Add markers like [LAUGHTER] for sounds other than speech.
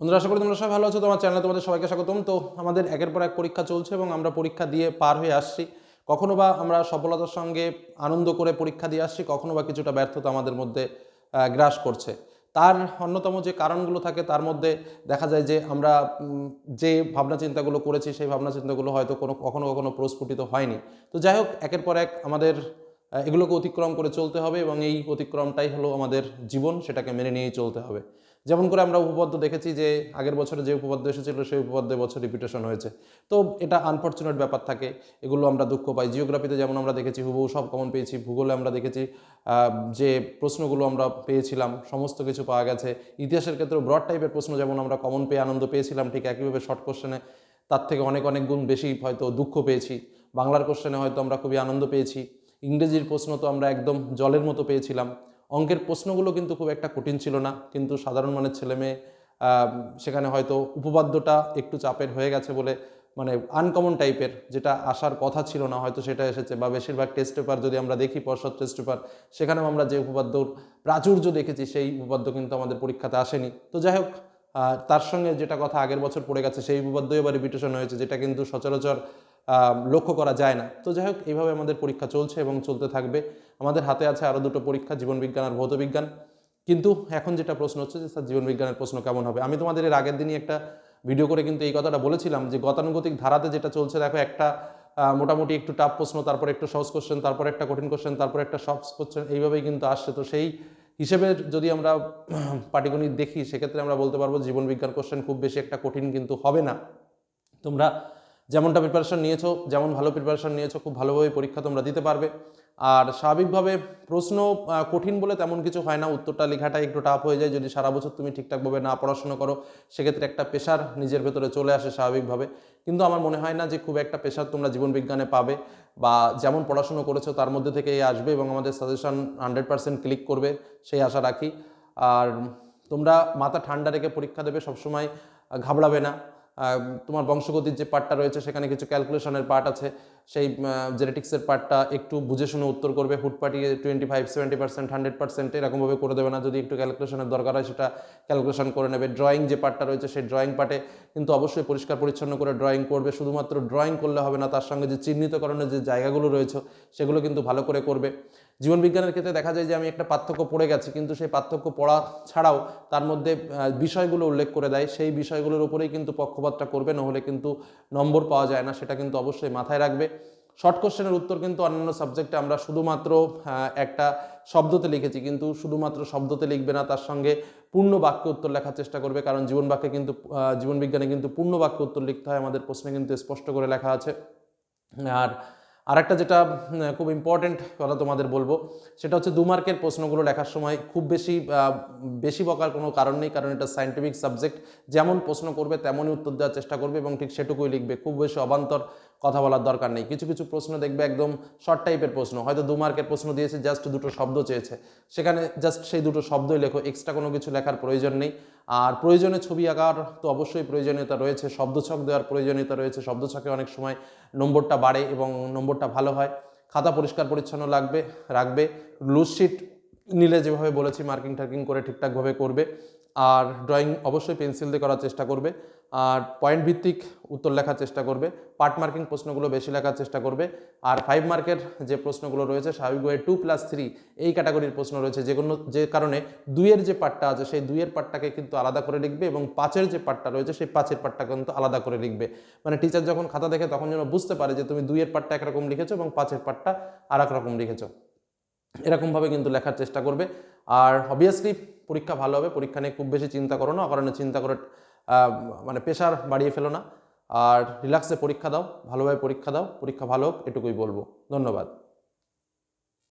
বন্ধুরা, আশা করি তোমরা সবাই ভালো আছো। তোমার চ্যানেলে তোমাদের সবাইকে স্বাগতম। তো আমাদের একের পর এক পরীক্ষা চলছে এবং আমরা পরীক্ষা দিয়ে পার হয়ে আসছি। কখনো বা আমরা সফলতার সঙ্গে আনন্দ করে পরীক্ষা দিয়ে আসছি, কখনো বা কিছুটা ব্যর্থতা আমাদের মধ্যে গ্রাস করছে। তার অন্যতম যে কারণগুলো থাকে, তার মধ্যে দেখা যায় যে আমরা যে ভাবনা চিন্তাগুলো করেছি, সেই ভাবনা চিন্তাগুলো হয়তো কোনো, কখনো কখনো প্রস্ফুটিত হয়নি। তো যাই হোক, একের পর এক আমাদের এগুলোকে অতিক্রম করে চলতে হবে এবং এই অতিক্রমটাই হলো আমাদের জীবন, সেটাকে মেনে নিয়েই চলতে হবে। যেমন করে আমরা উপপাদ্য দেখেছি যে আগের বছরে যে উপপাদ্য এসেছিল, সেই উপপাদ্য বছর রিপিটেশন হয়েছে। তো এটা আনফর্চুনেট ব্যাপার থাকে, এগুলো আমরা দুঃখ পাই। জিওগ্রাফিতে যেমন আমরা দেখেছি, হুবহু সব কমন পেয়েছি। ভূগোলে আমরা দেখেছি যে প্রশ্নগুলো আমরা পেয়েছিলাম, সমস্ত কিছু পাওয়া গেছে। ইতিহাসের ক্ষেত্রে ব্রড টাইপের প্রশ্ন যেমন আমরা কমন পেয়ে আনন্দ পেয়েছিলাম, ঠিক একইভাবে শর্ট কোশ্চেনে তার থেকে অনেক অনেক গুণ বেশি হয়তো দুঃখ পেয়েছি। বাংলার কোশ্চেনে হয়তো আমরা খুবই আনন্দ পেয়েছি। ইংরেজির প্রশ্ন তো আমরা একদম জলের মতো পেয়েছিলাম। অঙ্কের প্রশ্নগুলো কিন্তু খুব একটা কঠিন ছিল না। কিন্তু সাধারণ মানের ছেলে মেয়ে সেখানে হয়তো উপপাদ্যটা একটু চাপের হয়ে গেছে বলে মানে আনকমন টাইপের যেটা আসার কথা ছিল না, হয়তো সেটা এসেছে বা বেশিরভাগ টেস্ট পেপার যদি আমরা দেখি পর্ষদ টেস্ট পেপার সেখানেও আমরা যে উপপাদ্যর প্রাচুর্য দেখেছি, সেই উপপাদ্য কিন্তু আমাদের পরীক্ষাতে আসেনি। তো যাই হোক তার সঙ্গে যেটা কথা আগের বছর পড়ে গেছে, সেই উপপাদ্য এবারে রিপিটেশন হয়েছে, যেটা কিন্তু সচরাচর লক্ষ্য করা যায় না। তো যাই হোক, এইভাবে আমাদের পরীক্ষা চলছে এবং চলতে থাকবে। আমাদের হাতে আছে আরও দুটো পরীক্ষা, জীবনবিজ্ঞান আর ভৌতবিজ্ঞান। কিন্তু এখন যেটা প্রশ্ন হচ্ছে যে, স্যার, জীবনবিজ্ঞানের প্রশ্ন কেমন হবে? আমি তোমাদের এর আগের দিনই একটা ভিডিও করে কিন্তু এই কথাটা বলেছিলাম যে, গতানুগতিক ধারাতে যেটা চলছে, দেখো একটা মোটামুটি একটু টাফ প্রশ্ন, তারপর একটু সহজ কোশ্চেন তারপর একটা কঠিন কোশ্চেন তারপর একটা সহজ কোশ্চেন এইভাবেই কিন্তু আসছে। তো সেই হিসেবে যদি আমরা [CLEARS THROAT] পাটিগণিত দেখি, সেক্ষেত্রে আমরা বলতে পারব জীবনবিজ্ঞান কোশ্চেন খুব বেশি একটা কঠিন কিন্তু হবে না। তোমরা যেমনটা প্রিপারেশন নিয়েছো, যেমন ভালো প্রিপারেশন নিয়েছো, খুব ভালোভাবে পরীক্ষা তোমরা দিতে পারবে। আর স্বাভাবিকভাবে প্রশ্ন কঠিন বলে তেমন কিছু হয় না, উত্তরটা লেখাটা একটু টাফ হয়ে যায়। যদি সারা বছর তুমি ঠিকঠাকভাবে না পড়াশোনা করো, সেক্ষেত্রে একটা পেশার নিজের ভেতরে চলে আসে স্বাভাবিকভাবে। কিন্তু আমার মনে হয় না যে খুব একটা পেশার তোমরা জীবনবিজ্ঞানে পাবে বা যেমন পড়াশুনো করেছ তার মধ্যে থেকে আসবে এবং আমাদের সাজেশন হান্ড্রেড পার্সেন্ট ক্লিক করবে, সেই আশা রাখি। আর তোমরা মাথা ঠান্ডা রেখে পরীক্ষা দেবে, সবসময় ঘাবড়াবে না। তোমার বংশগতির যে পার্টটা রয়েছে, সেখানে কিছু ক্যালকুলেশনের পার্ট আছে। সেই জেনেটিক্সের পার্টটা একটু বুঝে শুনে উত্তর করবে। হুটপাটিয়ে twenty five seventy percent hundred percent এরকমভাবে করে দেবে না। যদি একটু ক্যালকুলেশনের দরকার হয়, সেটা ক্যালকুলেশন করে নেবে। ড্রয়িং যে পার্টটা রয়েছে, সেই ড্রয়িং পার্টে কিন্তু অবশ্যই পরিষ্কার পরিচ্ছন্ন করে ড্রয়িং করবে। শুধুমাত্র ড্রয়িং করলে হবে না, তার সঙ্গে যে চিহ্নিতকরণের যে জায়গাগুলো রয়েছে, সেগুলো কিন্তু ভালো করে করবে। জীবন বিজ্ঞানের ক্ষেত্রে দেখা যায় যে আমি একটা পার্থক্য পড়ে গেছি, কিন্তু সেই পার্থক্য পড়া ছাড়াও তার মধ্যে বিষয়গুলো উল্লেখ করে দেয়। সেই বিষয়গুলোর উপরেই কিন্তু পক্ষপাতটা করবে, নহলে কিন্তু নম্বর পাওয়া যায় না, সেটা কিন্তু অবশ্যই মাথায় রাখবে। শর্ট কোশ্চেনের উত্তর কিন্তু অন্যান্য সাবজেক্টে আমরা শুধুমাত্র একটা শব্দতে লিখেছি, কিন্তু শুধুমাত্র শব্দতে লিখবে না, তার সঙ্গে পূর্ণ বাক্যে উত্তর লেখার চেষ্টা করবে, কারণ জীবন বাক্যে কিন্তু জীবনবিজ্ঞানে কিন্তু পূর্ণ বাক্যে উত্তর লিখতে হয়, আমাদের প্রশ্নে কিন্তু স্পষ্ট করে লেখা আছে। আর আরেকটা যেটা খুব ইম্পর্টেন্ট কথা তোমাদের বলব, সেটা হচ্ছে দু মার্কের প্রশ্নগুলো লেখার সময় খুব বেশি বেশি বকার কোনো কারণ নেই, কারণ এটা সায়েন্টিফিক সাবজেক্ট যেমন প্রশ্ন করবে, তেমনই উত্তর দেওয়ার চেষ্টা করবে এবং ঠিক সেটুকুই লিখবে। খুব বেশি অবান্তর কথা বলার দরকার নেই। কিছু কিছু প্রশ্ন দেখবে একদম শর্ট টাইপের প্রশ্ন। হয়তো দু মার্কের প্রশ্ন দিয়েছে জাস্ট দুটো শব্দ চেয়েছে। সেখানে জাস্ট সেই দুটো শব্দই লেখো এক্সট্রা কোনো কিছু লেখার প্রয়োজন নেই। আর প্রয়োজনে ছবি আঁকার তো অবশ্যই প্রয়োজনীয়তা রয়েছে, শব্দছক দেওয়ার প্রয়োজনীয়তা রয়েছে। শব্দছকে অনেক সময় নম্বরটা বাড়ে এবং নম্বরটা ভালো হয়। খাতা পরিষ্কার পরিচ্ছন্ন লাগবে, রাখবে। লুজশিট নিলে যেভাবে বলেছি মার্কিং টার্কিং করে ঠিকঠাকভাবে করবে। আর ড্রয়িং অবশ্যই পেন্সিল দিয়ে করার চেষ্টা করবে। আর পয়েন্ট ভিত্তিক উত্তর লেখার চেষ্টা করবে পার্ট মার্কিং প্রশ্নগুলো বেশি লেখার চেষ্টা করবে, আর ফাইভ মার্কের যে প্রশ্নগুলো রয়েছে স্বাভাবিকভাবে টু প্লাস থ্রি এই ক্যাটাগরির প্রশ্ন রয়েছে, যে কোনো যে কারণে দুইয়ের যে পার্টটা আছে, সেই দুইয়ের পার্টটাকে কিন্তু আলাদা করে লিখবে এবং পাঁচের যে পার্টটা রয়েছে, সেই পাঁচের পার্টটা কিন্তু আলাদা করে লিখবে। মানে টিচার যখন খাতা দেখে তখন যেন বুঝতে পারে যে তুমি দুইয়ের পার্টটা একরকম লিখেছো এবং পাঁচের পার্টটা আর রকম লিখেছো। এরকমভাবে কিন্তু লেখার চেষ্টা করবে। আর অবভিয়াসলি পরীক্ষা ভালো হবে, পরীক্ষা নিয়ে খুব বেশি চিন্তা করো না কারণ চিন্তা করে মানে প্রেশার বাড়িয়ে ফেলো না। আর রিল্যাক্সে পরীক্ষা দাও, ভালোভাবে পরীক্ষা দাও, পরীক্ষা ভালো হোক, এটুকুই বলব। ধন্যবাদ।